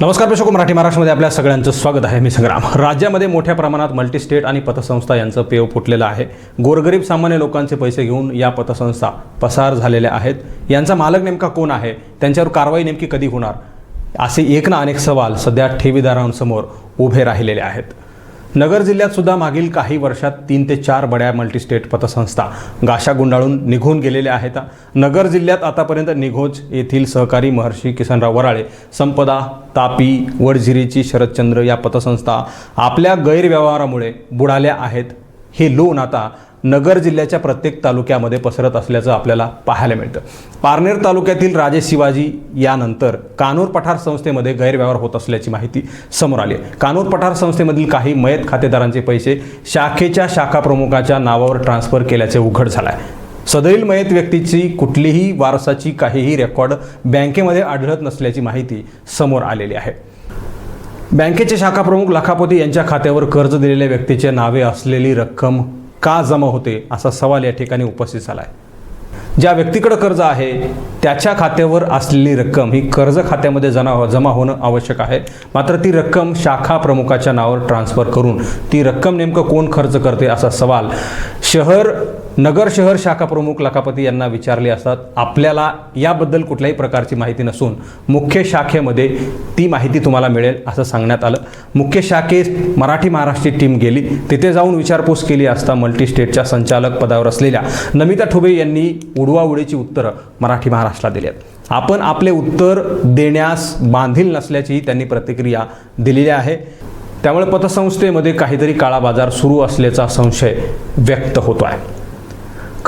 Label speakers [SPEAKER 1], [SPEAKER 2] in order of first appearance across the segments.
[SPEAKER 1] नमस्कार प्रेक्षक मराठी महाराष्ट्रामध्ये आपल्या सगळ्यांचं स्वागत आहे. मी संग्राम. राज्यामध्ये मोठ्या प्रमाणात मल्टीस्टेट आणि पतसंस्था यांचं पेव फुटलेलं आहे. गोरगरीब सामान्य लोकांचे पैसे घेऊन या पतसंस्था पसार झालेल्या आहेत. यांचा मालक नेमका कोण आहे? त्यांच्यावर कारवाई नेमकी कधी होणार? असे एक ना अनेक सवाल सध्या ठेवीदारांसमोर उभे राहिलेले आहेत. नगर जिल्ह्यात सुद्धा मागील काही वर्षात तीन ते चार बड्या मल्टीस्टेट पतसंस्था गाशा गुंडाळून निघून गेलेल्या आहेत. नगर जिल्ह्यात आतापर्यंत निघोज येथील सहकारी महर्षी किसनराव वराळे संपदा तापी वडझिरीची शरदचंद्र या पतसंस्था आपल्या गैरव्यवहारामुळे बुडाल्या आहेत. हे लोन आता नगर जिल्ह्याच्या प्रत्येक तालुक्यामध्ये पसरत असल्याचं आपल्याला पाहायला मिळतं. पारनेर तालुक्यातील राजे शिवाजी यानंतर कानूर पठार संस्थेमध्ये गैरव्यवहार होत असल्याची माहिती समोर आली आहे. कानूर पठार संस्थेमधील काही मयत खातेदारांचे पैसे शाखेच्या शाखा प्रमुखाच्या नावावर ट्रान्सफर केल्याचे उघड झालं आहे. सदैल मयत व्यक्तीची कुठलीही वारसाची काहीही रेकॉर्ड बँकेमध्ये आढळत नसल्याची माहिती समोर आलेली आहे. बँकेचे शाखा प्रमुख लखापती यांच्या खात्यावर कर्ज दिलेल्या व्यक्तीच्या नावे असलेली रक्कम का जमा होते असा सवाल या ठिकाणी उपस्थित झाला आहे ज्या व्यक्तीकडे कर्ज आहे त्याच्या खात्यावर असलेली रक्कम ही कर्ज खात्यामध्ये जमा हो-, जमा होणं आवश्यक आहे. मात्र ती रक्कम शाखा प्रमुखाच्या नावावर ट्रान्सफर करून ती रक्कम नेमकं कोण खर्च करते असा सवाल शहर नगर शहर शाखा प्रमुख लखापती यांना विचारले असतात आपल्याला याबद्दल कुठल्याही प्रकारची माहिती नसून मुख्य शाखेमध्ये ती माहिती तुम्हाला मिळेल असं सांगण्यात आलं. मुख्य शाखेस मराठी महाराष्ट्री टीम गेली तिथे जाऊन विचारपूस केली असता मल्टी स्टेटच्या संचालक पदावर असलेल्या नमिता ठुबे यांनी उडवाउडीची उत्तरं मराठी महाराष्ट्राला दिली आहेत. आपण आपले उत्तर देण्यास बांधील नसल्याचीही त्यांनी प्रतिक्रिया दिलेली आहे. त्यामुळे पतसंस्थेमध्ये काहीतरी काळा बाजार सुरू असल्याचा संशय व्यक्त होतो आहे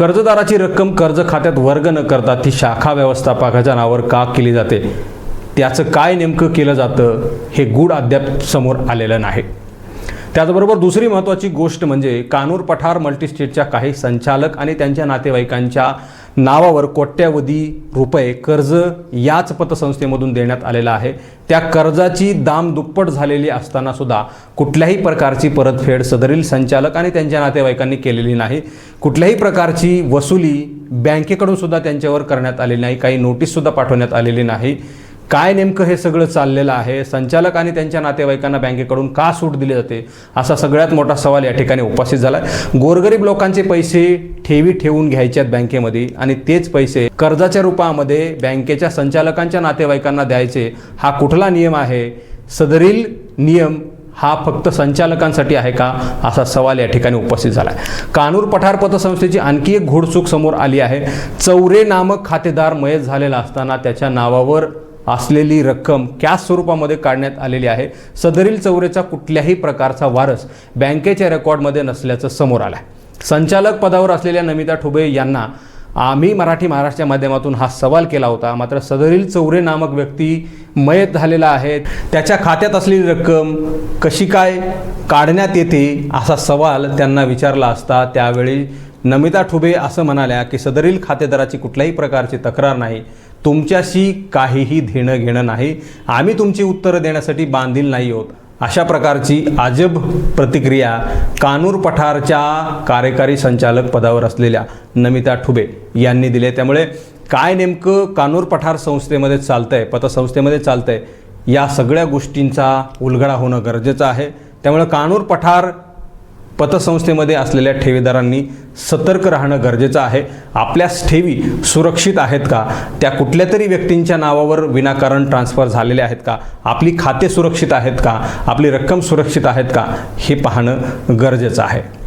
[SPEAKER 1] कर्जदाराची रक्कम कर्ज खात्यात वर्ग न करता ती शाखा व्यवस्थापकाच्या नावावर का केली जाते? त्याचं काय नेमकं केलं जातं? हे गूढ अद्याप समोर आलेलं नाही. त्याचबरोबर दुसरी महत्त्वाची गोष्ट म्हणजे कानूर पठार मल्टीस्टेटच्या काही संचालक आणि त्यांच्या नातेवाईकांच्या नावावर कोट्यावधी रुपये कर्ज याच पतसंस्थेमधून देण्यात आलेला आहे. त्या कर्जाची दाम दुप्पट झालेली असताना सुद्धा कुठल्याही प्रकारची परतफेड सदरील संचालक आणि त्यांच्या नातेवाईकांनी केलेली नाही. कुठल्याही प्रकारची वसुली बँकेकडून सुद्धा त्यांच्यावर करण्यात आलेली नाही. काही नोटीससुद्धा पाठवण्यात आलेली नाही. काय नेमकं हे सगळं चाललेलं आहे? संचालक आणि त्यांच्या नातेवाईकांना बँकेकडून का सूट दिली जाते? असा सगळ्यात मोठा सवाल या ठिकाणी उपस्थित झाला आहे गोरगरीब लोकांचे पैसे ठेवी ठेवून घ्यायचे आहेत बँकेमध्ये आणि तेच पैसे कर्जाच्या रूपामध्ये बँकेच्या संचालकांच्या नातेवाईकांना द्यायचे हा कुठला नियम आहे? सदरील नियम हा फक्त संचालकांसाठी आहे का? असा सवाल या ठिकाणी उपस्थित झाला आहे कानूर पठार पतसंस्थेची आणखी एक घोडचूक समोर आली आहे. चौरे नामक खातेदार मयत झालेला असताना त्याच्या नावावर असलेली रक्कम कॅश स्वरूपामध्ये काढण्यात आलेली आहे. सदरील चौरेचा कुठल्याही प्रकारचा वारस बँकेच्या रेकॉर्डमध्ये नसल्याचं समोर आलं आहे संचालक पदावर असलेल्या नमिता ठुबे यांना आम्ही मराठी महाराष्ट्राच्या माध्यमातून हा सवाल केला होता. मात्र सदरील चौरे नामक व्यक्ती मयत झालेला आहे. त्याच्या खात्यात असलेली रक्कम कशी काय काढण्यात येते असा सवाल त्यांना विचारला असता. त्यावेळी नमिता ठुबे असं म्हणाल्या की सदरील खातेदाराची कुठल्याही प्रकारची तक्रार नाही. तुमच्याशी काहीही देणं घेणं नाही. आम्ही तुमची उत्तरं देण्यासाठी बांधील नाही आहोत. अशा प्रकारची अजब प्रतिक्रिया कानूर पठारच्या कार्यकारी संचालक पदावर असलेल्या नमिता ठुबे यांनी दिले त्यामुळे काय नेमकं कानूर पठार संस्थेमध्ये चालतं आहे पतसंस्थेमध्ये चालतं आहे या सगळ्या गोष्टींचा उलगडा होणं गरजेचं आहे. त्यामुळे कानूर पठार पतसंस्थेमध्ये असलेल्या ठेवीदारांनी सतर्क राहणं गरजेचं आहे. आपल्या ठेवी सुरक्षित आहेत का? त्या कुठल्या तरी व्यक्तींच्या नावावर विनाकारण ट्रान्सफर झालेले आहेत का? आपली खाते सुरक्षित आहेत का? आपली रक्कम सुरक्षित आहेत का? हे पाहणं गरजेचं आहे.